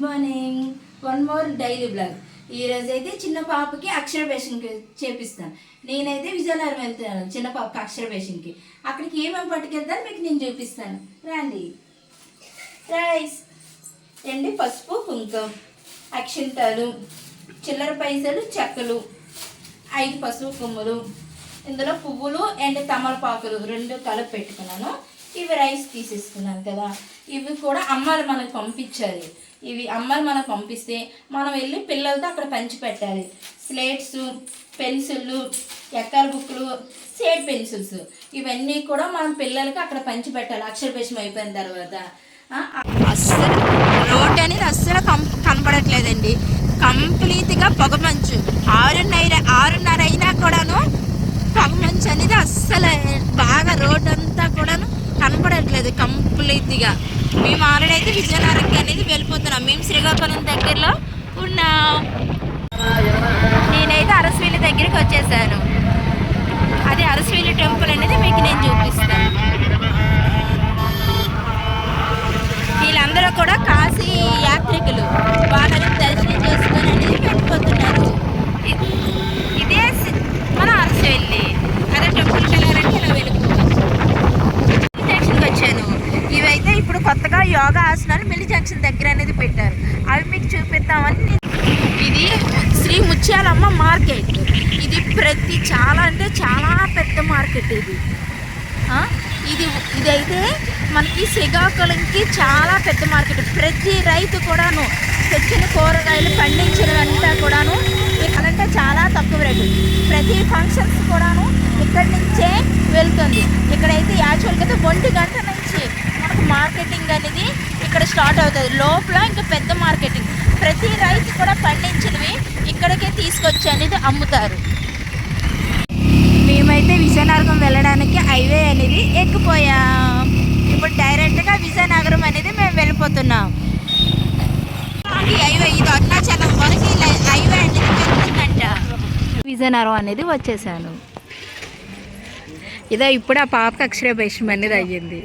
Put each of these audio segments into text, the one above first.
Good morning one more daily blog ఈరోజు అయితే చిన్న పాపకి అక్షరభేషన్కి చేపిస్తాను. నేనైతే విజయనగరం వెళ్తున్నాను చిన్న పాపకి అక్షరభేషన్కి అక్కడికి ఏమేమి పట్టుకెళ్తాను మీకు నేను చూపిస్తాను. రండి. రైస్ ఎండి పసుపు కుంకం అక్షింతాలు చిల్లర పైసలు చెక్కలు ఐదు పసుపు కొమ్ములు ఇందులో పువ్వులు అండ్ తమలపాకులు రెండు కలిపి పెట్టుకున్నాను. ఇవి రైస్ తీసేసుకున్నాను కదా. ఇవి కూడా అమ్మాలు మనకు పంపించాలి. ఇవి అమ్మాలు మనకు పంపిస్తే మనం వెళ్ళి పిల్లలతో అక్కడ పంచి పెట్టాలి. స్లేట్స్ పెన్సిళ్ళు ఎక్కల బుక్లు షేడ్ పెన్సిల్స్. ఇవన్నీ కూడా మనం పిల్లలకి అక్కడ పంచి పెట్టాలి. అక్షరభేషం అయిపోయిన తర్వాత. అస్సలు రోడ్ అనేది అస్సలు కం కనపడట్లేదండి. కంప్లీట్గా పొగమంచు ఆరున్నర ఆరున్నర అయినా కూడాను పొగమంచు అనేది అస్సలు బాగా రోడ్ అంతా కూడాను కనపడట్లేదు కంప్లీట్గా. మేము ఆల్రెడీ అయితే విజయనగరంకి అనేది వెళ్ళిపోతున్నాం. మేము శ్రీకాకుళం దగ్గరలో ఉన్నాం. నేనైతే అరసవీలి దగ్గరికి వచ్చేసాను. అది అరసవీలి టెంపుల్ అనేది మీకు నేను చూపిస్తాను. వీళ్ళందరూ కూడా కాశీ యాత్రికులు. వాళ్ళని దర్శనం చేసుకుని అనేది వెళ్ళిపోతున్నారు ఇ- ఇదే సి- మన అరసవెల్లి అదే టెంపుల్కి వెళ్ళాలంటే ఇలా వెళ్ళిపోతాం జంక్షన్కి వచ్చాను ఇవైతే ఇప్పుడు కొత్తగా యోగా ఆసనాలు మిల్లి జంక్షన్ దగ్గర అనేది పెట్టారు అవి మీకు చూపిద్దామని నేను- ఇది శ్రీ ముత్యాలమ్మ మార్కెట్ ఇది ఇది చాలా అంటే చాలా పెద్ద మార్కెట్ ఇది. ఇది ఇదైతే మనకి శ్రీకాకుళంకి చాలా పెద్ద మార్కెట్. ప్రతి రైతు కూడాను తెచ్చిన కూరగాయలు పండించినవంతా కూడాను ఇక్కడంటే చాలా తక్కువ రేటు. ప్రతి ఫంక్షన్స్ కూడాను ఇక్కడి నుంచే వెళ్తుంది. ఇక్కడైతే యాక్చువల్గా అయితే ఒంటి గంట నుంచి మనకు మార్కెటింగ్ అనేది ఇక్కడ స్టార్ట్ అవుతుంది. లోపల ఇంకా పెద్ద మార్కెటింగ్. ప్రతి రైతు కూడా పండించినవి ఇక్కడికే తీసుకొచ్చి అనేది అమ్ముతారు. మేమైతే విజయనగరం వెళ్ళడానికి హైవే అనేది ఎక్కిపోయాం. ఇప్పుడు డైరెక్ట్గా విజయనగరం అనేది మేము వెళ్ళిపోతున్నాం. ఈ హైవే ఇది అరుణాచలం వరకు హైవే అనేది వెళ్తుందంట విజయనగరం అనేది వచ్చేసాను. ఇదే ఇప్పుడు ఆ పాపకి అక్షరాభ్యాసం అనేది అయ్యింది.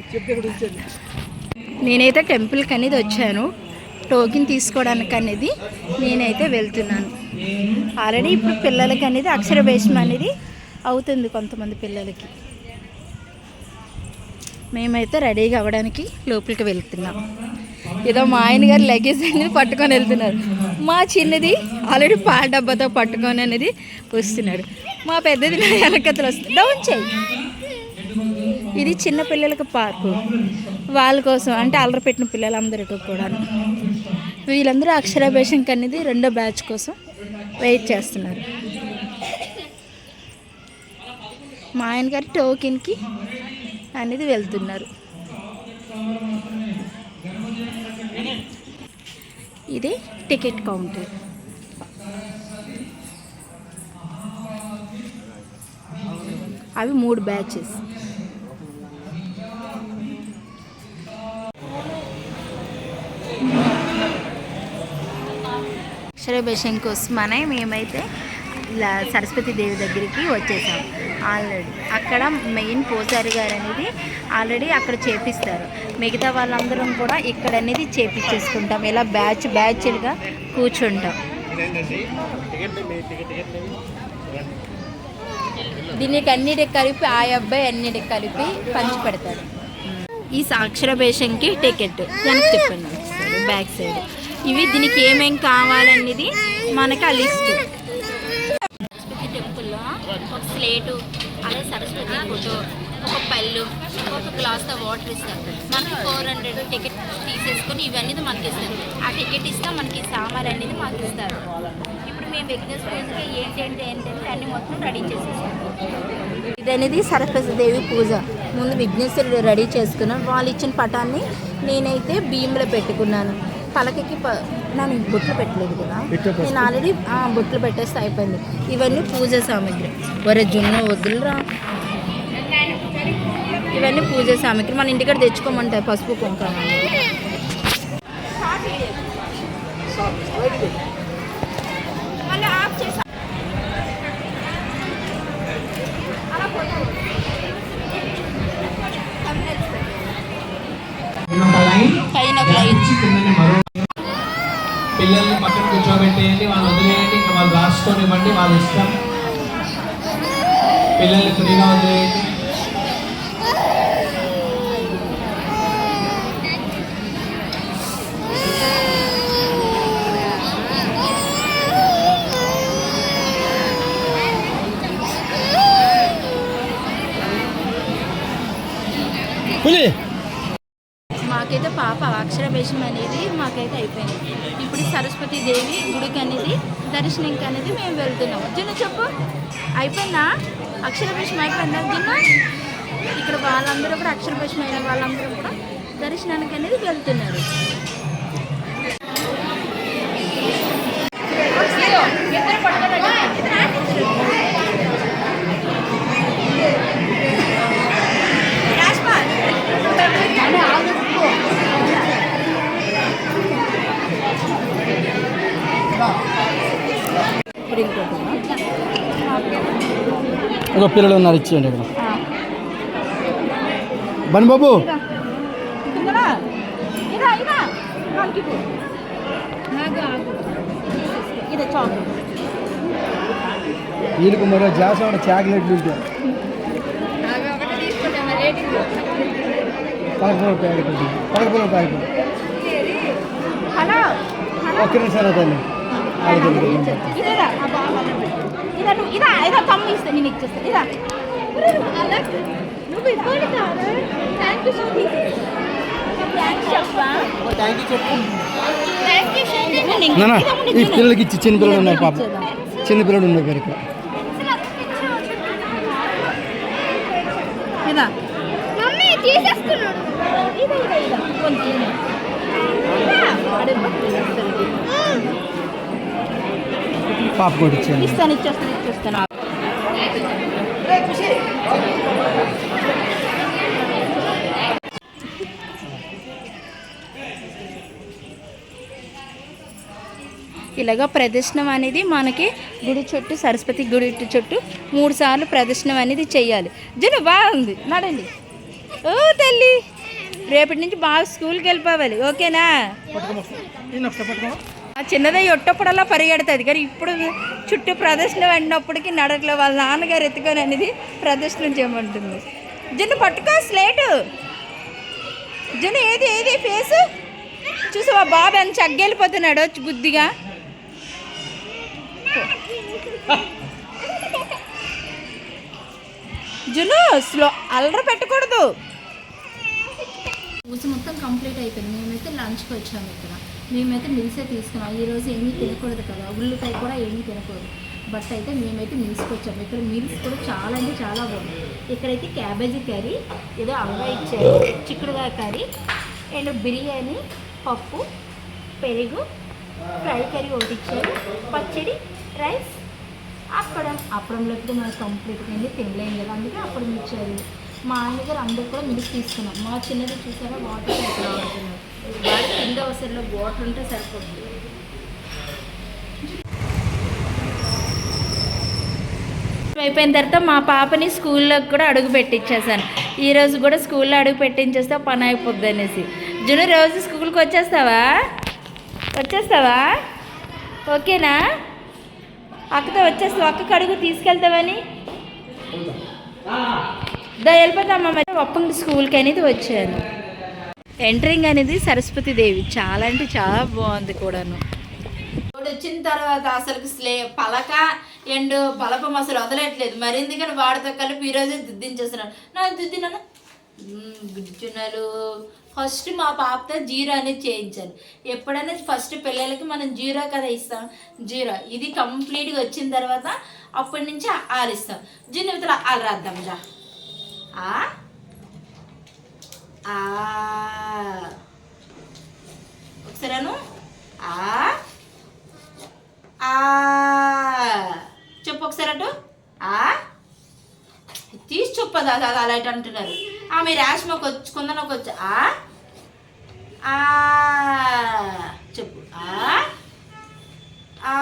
నేనైతే టెంపుల్కి అనేది వచ్చాను. టోకెన్ తీసుకోవడానికి అనేది నేనైతే వెళ్తున్నాను. ఆల్రెడీ ఇప్పుడు పిల్లలకి అనేది అక్షరభేషం అనేది అవుతుంది కొంతమంది పిల్లలకి. మేమైతే రెడీగా అవ్వడానికి లోపలికి వెళ్తున్నాం. ఏదో మా ఆయన గారు లగేజ్ అనేది పట్టుకొని వెళ్తున్నారు. మా చిన్నది ఆల్రెడీ పాల డబ్బాతో పట్టుకొని అనేది వస్తున్నాడు. మా పెద్దది నా వెనకతలు వస్తుంది. డౌన్ చేయి. ఇది చిన్న పిల్లలకి పార్కు. వాళ్ళ కోసం అంటే అల్లరి పెట్టిన పిల్లలందరికీ కూడా వీళ్ళందరూ అక్షరాభ్యాసం అనేది రెండో బ్యాచ్ కోసం వెయిట్ చేస్తున్నారు. మా ఆయన గారి టోకెన్కి అనేది వెళ్తున్నారు. ఇది టికెట్ కౌంటర్. అవి మూడు బ్యాచెస్. అక్షరాభ్యాసం కోసమనే మేమైతే ఇలా సరస్వతి దేవి దగ్గరికి వచ్చేసాం. ఆల్రెడీ అక్కడ మెయిన్ పూజారి గారు అనేది ఆల్రెడీ అక్కడ చేపిస్తారు. మిగతా వాళ్ళందరం కూడా ఇక్కడ అనేది చేపించేసుకుంటాం ఇలా బ్యాచ్ బ్యాచ్లుగా కూర్చుంటాం. దీనికి అన్నిటికి కలిపి ఆ అబ్బాయి అన్నిటికి కలిపి పంచి పెడతారు ఈ సాక్షరభేషంకి టికెట్. వెనక్కి చెప్పండి బ్యాక్ సైడ్. ఇవి దీనికి ఏమేం కావాలనేది మనకి ఆ లిస్ట్. ప్లేటు అలాగే సరస్వతి ఫోటో ఒక పళ్ళు ఒక గ్లాస్తో వాటర్ ఇస్తారు. మనకి ఫోర్ హండ్రెడ్ టికెట్ తీసేసుకొని ఇవన్నీ మనకి ఇస్తారు ఆ టికెట్ ఇస్తే మనకి సామాన్ అనేది మాకు ఇస్తారు ఇప్పుడు మేము విఘ్నేశ్వర పూజకి ఏంటంటే ఏంటంటే అన్ని మొత్తం రెడీ చేసేసాం ఇది అనేది సరస్వతి దేవి పూజ. ముందు విఘ్నేశ్వరుడు రెడీ చేసుకున్నాను వాళ్ళు ఇచ్చిన పటాన్ని నేనైతే బియ్యంలో పెట్టుకున్నాను. పలకకి ప నేను బొట్లు పెట్టలేదు కదా. నేను ఆల్రెడీ బొట్లు పెట్టేస్తే అయిపోయింది. ఇవన్నీ పూజ సామాగ్రి. వరే జున్ను వద్దులురా ఇవన్నీ పూజ సామాగ్రి. మన ఇంటికాడ తెచ్చుకోమంటారు పసుపు కుంకుమ అనేది. మళ్ళీ ఆఫ్ చేసా ఒక లైన్ పైన ఒక లైన్ కిందని మరో పిల్లల్ని పక్కన అయిపోయింది వాళ్ళు వదిలేయండి ఇంకా వాళ్ళు రాసుకోనివ్వండి వాళ్ళ ఇష్టం. పిల్లల్ని ఫ్రీగా వదిలేయండి. పాప అక్షరభేషం అనేది మాకైతే అయిపోయింది. ఇప్పుడు సరస్వతి దేవి గుడికి అనేది దర్శనంకి అనేది మేము వెళ్తున్నాం. జిన్న చెప్పు. అయిపోయిందా? అక్షరభేషం అయిపోయిందా? జిన్న? ఇక్కడ వాళ్ళందరూ కూడా అక్షరభేషం అయిన వాళ్ళందరూ కూడా దర్శనానికి అనేది వెళ్తున్నారు. ఇప్పుడు ఒక పిల్లలు ఉన్నారు ఇచ్చేయండి ఇక్కడ. బన్ బాబు. కిందనా చాక్లెట్ వీళ్ళకి మరో జాస చాక్లెట్లు ఉంటాయి పలకపూల ప్యాకెట్ ఉంటుంది పలకపూల ప్యాకెట్ ఒక్క నిమిషాలు తల్లి. ఇదా నువ్వు ఇదా ఇదా తమ్ము ఇస్తా నేను ఇచ్చేస్తా ఇదా. నువ్వు ఇవ్వాలి కాదు థ్యాంక్ యూ సో నాన్న ఈ పిల్లలకి ఇచ్చి చిన్న పిల్లలు ఉన్నారు పాప. చిన్న పిల్లలు ఉన్నారు ఇక్కడ ఇదా. మమ్మీ తీసేసుకున్నాడు ఇదా ఇదా ఇదా కొంచెం ఇదా. ఇదా. వాడే పట్టుకొని ఇస్తాడు. పాప కూడా ఇచ్చేయండి ఇస్తాను ఇచ్చేస్తాను ఇచ్చేస్తాను. ఇలాగ ప్రదర్శనం అనేది మనకి గుడి చుట్టూ సరస్వతి గుడి చుట్టూ మూడు సార్లు ప్రదర్శనం అనేది చెయ్యాలి జును బాగుంది నడండి. ఓ తల్లి రేపటి నుంచి బాగా స్కూల్కి వెళ్ళిపోవాలి. ఓకేనా? ఆ చిన్నదే ఎట్టప్పుడల్లా పరిగెడుతుంది. కానీ ఇప్పుడు చుట్టూ ప్రదర్శన వెళ్ళినప్పటికీ నడకలో వాళ్ళ నాన్నగారు ఎత్తుకొని అనేది ప్రదర్శన చేయమంటుంది. జున్ను పట్టుకో స్లేటు. జున్ను ఏది ఏది ఫేస్? చూసావా బాబు ఎంత చగ్గెళ్ళిపోతున్నాడు బుద్ధిగా జును స్లో అల్లరి పెట్టకూడదు. మొత్తం కంప్లీట్ అయిపోయింది. మేమైతే లంచ్కి వచ్చాము ఇక్కడ. మేమైతే మిల్సే తీసుకున్నాం. ఈరోజు ఏమీ తినకూడదు కదా. ఉల్లిపాయ కూడా ఏమీ తినకూడదు. బట్ అయితే మేమైతే మిల్స్కి వచ్చాము ఇక్కడ మిల్స్ కూడా చాలా అంటే చాలా బాగుంది. ఇక్కడైతే క్యాబేజీ కర్రీ ఏదో అల్వా ఇచ్చారు. చిక్కుడుగా కర్రీ అండ్ బిర్యానీ పప్పు పెరుగు ఫ్రై కర్రీ ఒకటి ఇచ్చారు. పచ్చడి రైస్ అప్పడం. అప్పడంలో అయితే మనం కంప్లీట్గా అయింది తినలేము కదా. అందుకే అప్పడం ఇచ్చారు. మా ఆయన దగ్గర అందరు కూడా మిల్క్ తీసుకున్నాం మా చిన్నది చూసారా? వాటర్ ఎక్కడ ఆడుతున్నారు వాడి కింద అవసరంలో వాటర్ ఉంటే సరిపోతుంది. అయిపోయిన తర్వాత మా పాపని స్కూల్లోకి కూడా అడుగు పెట్టించేసాను ఈ రోజు కూడా స్కూల్లో అడుగు పెట్టించేస్తే పని అయిపోద్ది అనేసి. జును రోజు స్కూల్కి వచ్చేస్తావా? వచ్చేస్తావా? ఓకేనా? అక్కతో వచ్చేస్తావు? అక్కకి అడుగు తీసుకెళ్తావని దా వెళ్ళిపోతామా మరి ఒప్పంగి స్కూల్కి అనేది వచ్చాను. ఎంటరింగ్ అనేది సరస్వతి దేవి. చాలా అంటే చాలా బాగుంది కూడాను. వచ్చిన తర్వాత అసలు స్లే పలక అండ్ బలపం అసలు వదలట్లేదు. మరి ఎందుకని వాడితో కలిపి ఈరోజే దిద్దించేస్తున్నాను నాకు దిద్దినాను? గుజ్జునలు ఫస్ట్ మా పాపతో జీరో అనేది చేయించాను. ఎప్పుడైనా ఫస్ట్ పిల్లలకి మనం జీరో కదా ఇస్తాం? జీరో. ఇది కంప్లీట్గా వచ్చిన తర్వాత అప్పటి నుంచి ఆరిస్తాం. జీవితంలో ఆలు రాద్దాం జా ఆ ఆ ఒకసారాను ఆ ఆ చెప్పు ఒకసారి అటు. ఆ తీసి చెప్పదు అది అది అంటున్నారు. ఆ మీరు యాష్మకు వచ్చి ఒక వచ్చి ఆ. ఆ. చెప్పు. ఆ. ఆ.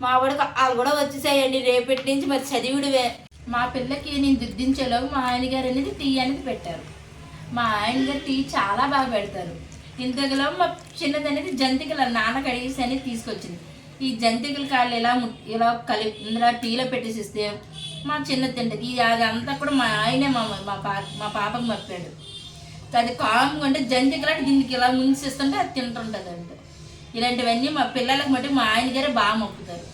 మా వాడికి వాళ్ళు కూడా వచ్చేసాయండి రేపటి నుంచి మరి చదివిడువే మా పిల్లకి నేను దిద్దించేలోపు మా ఆయన గారు అనేది టీ అనేది పెట్టారు. మా ఆయన గారు టీ చాలా బాగా పెడతారు. ఇంతకులో మా చిన్నది అనేది జంతికలు నాన్న కడిగేసి అనేది తీసుకొచ్చింది. ఈ జంతికల కాళ్ళు ఇలా ఇలా కలిపి ఇందులో టీలో పెట్టేసిస్తే మా చిన్న తింటది అది అంతా కూడా మా ఆయనే మా మా పా మా పాపకు మప్పాడు. అది కాము అంటే జంతికలు అంటే దీనికి ఇలా ముంచిస్తుంటే అది తింటుంటుంది అంటే ఇలాంటివన్నీ మా పిల్లలకు మట్టి మా ఆయన గారే బాగా మొక్కుతారు